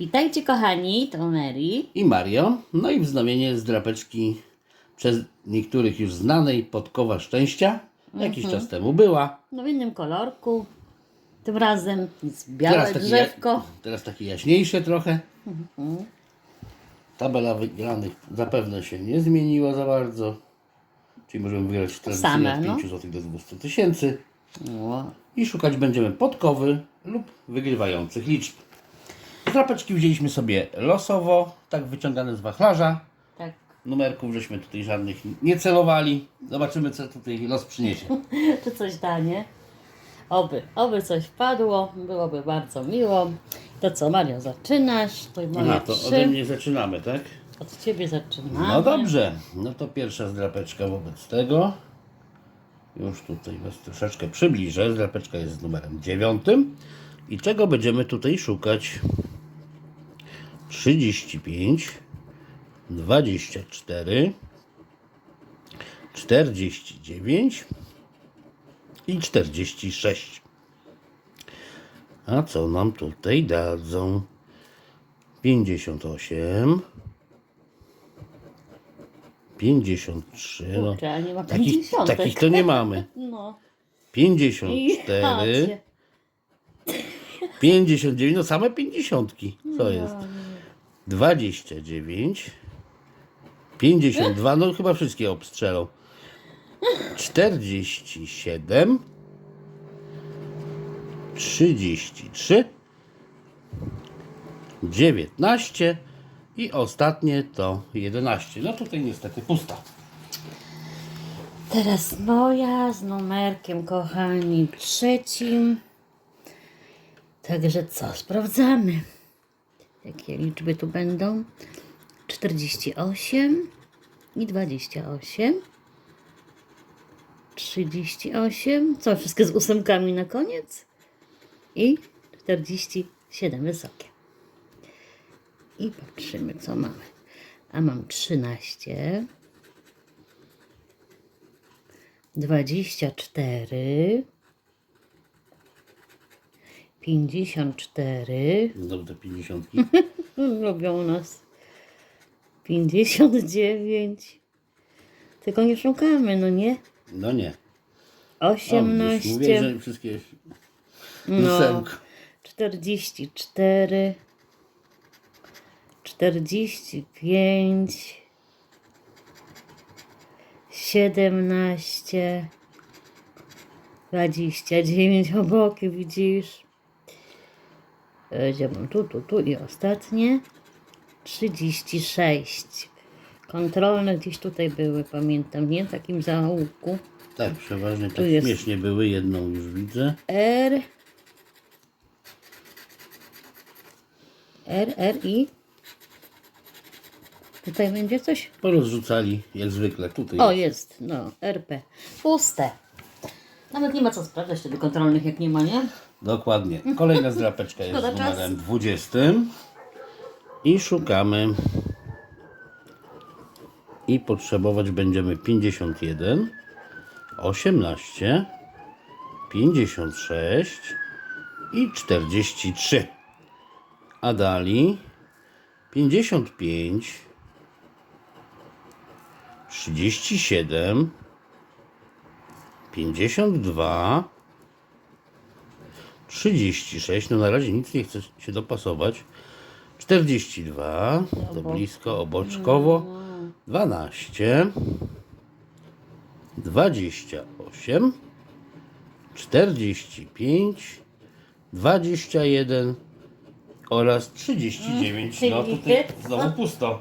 Witajcie kochani, to Mary. i Mario. No i wznowienie z drapeczki przez niektórych już znanej podkowa szczęścia. Jakiś Mhm. czas temu była. No w innym kolorku. Tym razem jest białe taki, drzewko. ja- teraz takie jaśniejsze trochę. Tabela wygranych zapewne się nie zmieniła za bardzo. Czyli możemy wygrać tradycyjnie Same, od no. 5 zł do 200 tysięcy. No. I szukać będziemy podkowy lub wygrywających liczb. Drapeczki wzięliśmy sobie losowo, tak wyciągane z wachlarza. Tak. Numerków żeśmy tutaj żadnych nie celowali. Zobaczymy, co tutaj los przyniesie. Czy coś da, nie? Oby, oby coś wpadło, byłoby bardzo miło. To co, Mario, zaczynasz? To moje Aha, to trzy. ode mnie zaczynamy, tak? Od ciebie zaczynamy. No dobrze. No to pierwsza zdrapeczka wobec tego. Już tutaj Was troszeczkę przybliżę. Zdrapeczka jest z numerem dziewiątym. I czego będziemy tutaj szukać? 35, 24, 49 i 46. A co nam tutaj dadzą? 58, 53. No, Kurczę, nie ma takich, takich to nie mamy. No. 54, Jacie. 59, no same 50. Co jest? 29, 52, no chyba wszystkie obstrzelą. 47, 33, 19 i ostatnie to 11. No tutaj niestety pusta. Teraz moja z numerkiem, kochani, trzecim. Także co, sprawdzamy. Jakie liczby tu będą? 48 i 28. 38. Co, wszystkie z ósemkami na koniec? I 47 wysokie. I patrzymy, co mamy. A mam 13. 24 54 Znowu te 50. lubią nas 59 tylko nie szukamy, no nie? No nie. O, widzisz, Mówię, 18 że wszystkie no. Ósemka. 44 45 17 29 oboki widzisz gdzie mam tu, tu, tu i ostatnie 36 kontrolne gdzieś tutaj były pamiętam, nie? W takim zaułku Tak, przeważnie tak jest. śmiesznie były. Jedną już widzę. R R, R i tutaj będzie coś? Porozrzucali jak zwykle. Tutaj O, jest. jest, no, RP. Puste. Nawet nie ma co sprawdzać wtedy kontrolnych, jak nie ma, nie? Dokładnie. Kolejna zdrapeczka jest Szkoda z numerem czasu. 20. I szukamy. I potrzebować będziemy 51, 18, 56 i 43. A dali 55, 37, 52, 36, no na razie nic nie chce się dopasować. 42, to blisko, oboczkowo. 12, 28, 45, 21 oraz 39. No tutaj znowu pusto.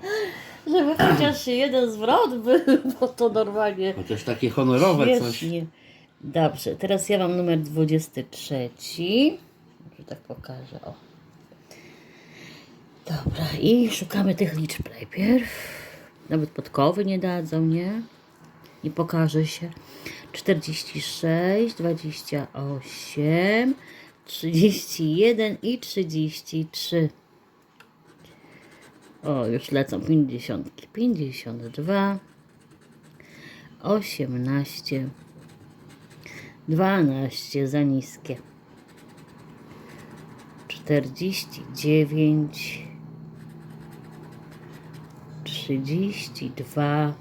Żeby chociaż jeden zwrot był, bo to normalnie Chociaż takie honorowe coś. świetnie. Dobrze, teraz ja mam numer 23. Może tak pokażę, o. Dobra, i szukamy tych liczb najpierw. Nawet podkowy nie dadzą, nie? Nie pokaże się. 46, 28, 31 i 33. O, już lecą 50. 52, 18, 12 za niskie, 49, 32,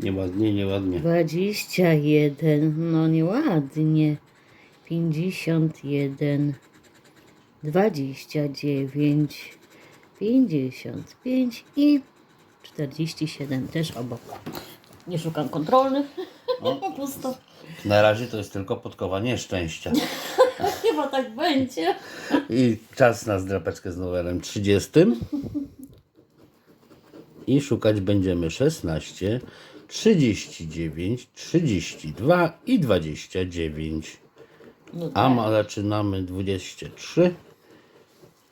Nieładnie, nieładnie. 21, no nieładnie. 51, 29, 55 i 47 też obok. Nie szukam kontrolnych. Pusto. Na razie to jest tylko podkowanie szczęścia. Chyba tak będzie. I czas na zdrapeczkę z numerem 30. I szukać będziemy 16, 39, 32 i 29. No A ma zaczynamy 23,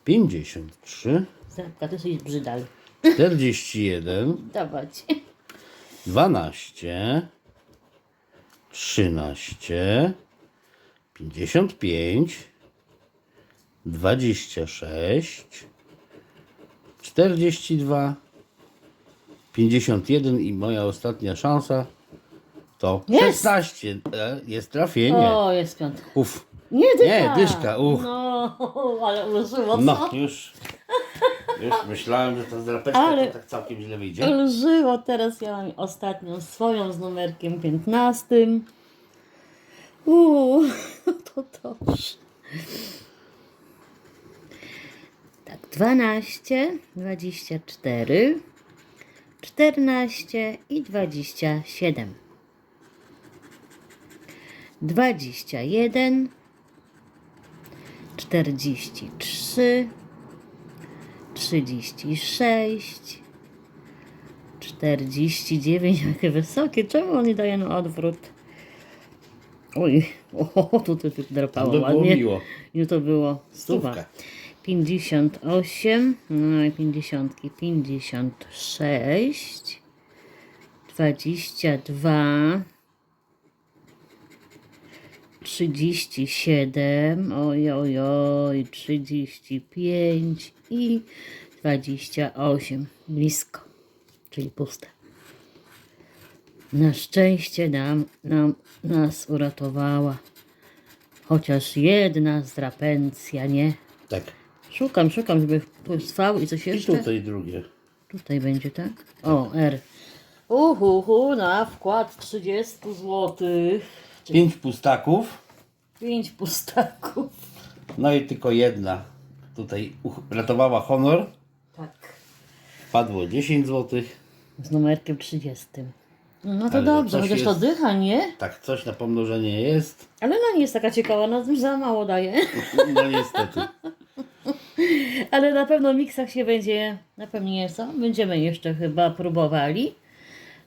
53, Zdrabka, ty sobie brzydal. 41, Dawać. 12, 13, 55, 26, 42, 51 i moja ostatnia szansa to Jest! 16. E, Jest trafienie. O, jest piątka. Uf. Nie, dycha. Nie, dyszka, uch. No, ale użyło No, co? już. Już myślałem, że ta zdrapeczka Ale- to tak całkiem źle wyjdzie. Lżyło, teraz ja mam ostatnią swoją z numerkiem 15. Uuu, to dobrze. Tak, 12, 24, 14 i 27. 21, 43, 36, 49, jakie wysokie. Czemu on nie daje na odwrót? Oj, o, się To drapało było ładnie. miło. I to było stuwa. Stówka. 58, no i 50, 56, 22, 37, oj, oj, oj, 35 i 28. Blisko, czyli puste. Na szczęście nam, nam, nas uratowała. Chociaż jedna zdrapencja, nie? Tak. Szukam, szukam, żeby trwał i coś I jeszcze. tutaj drugie. Tutaj będzie, tak? O, R. Uhuhu, na wkład 30 zł. Pięć pustaków. 5 pustaków. No i tylko jedna tutaj ratowała honor. Tak. Padło 10 zł. Z numerkiem 30. No to Ale dobrze, chociaż to jest. dycha, nie? Tak, coś na pomnożenie jest. Ale no nie jest taka ciekawa, no już za mało daje. No niestety. Ale na pewno w miksach się będzie, na pewno nie co, będziemy jeszcze chyba próbowali.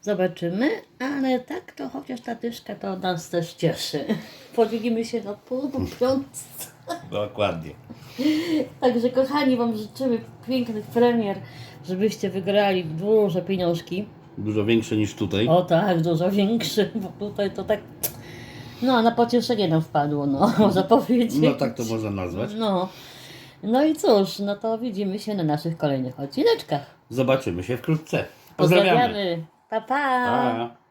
Zobaczymy, ale tak to chociaż ta dyszka to nas też cieszy. Podzielimy się na pół po piątce. Dokładnie. Także kochani, Wam życzymy pięknych premier, żebyście wygrali duże pieniążki. Dużo większe niż tutaj. O tak, dużo większy, bo tutaj to tak... No, na pocieszenie nam wpadło, no, można powiedzieć. No tak to można nazwać. No. No i cóż, no to widzimy się na naszych kolejnych odcineczkach. Zobaczymy się wkrótce. Pozdrawiamy. Pozdrawiamy. 拜拜。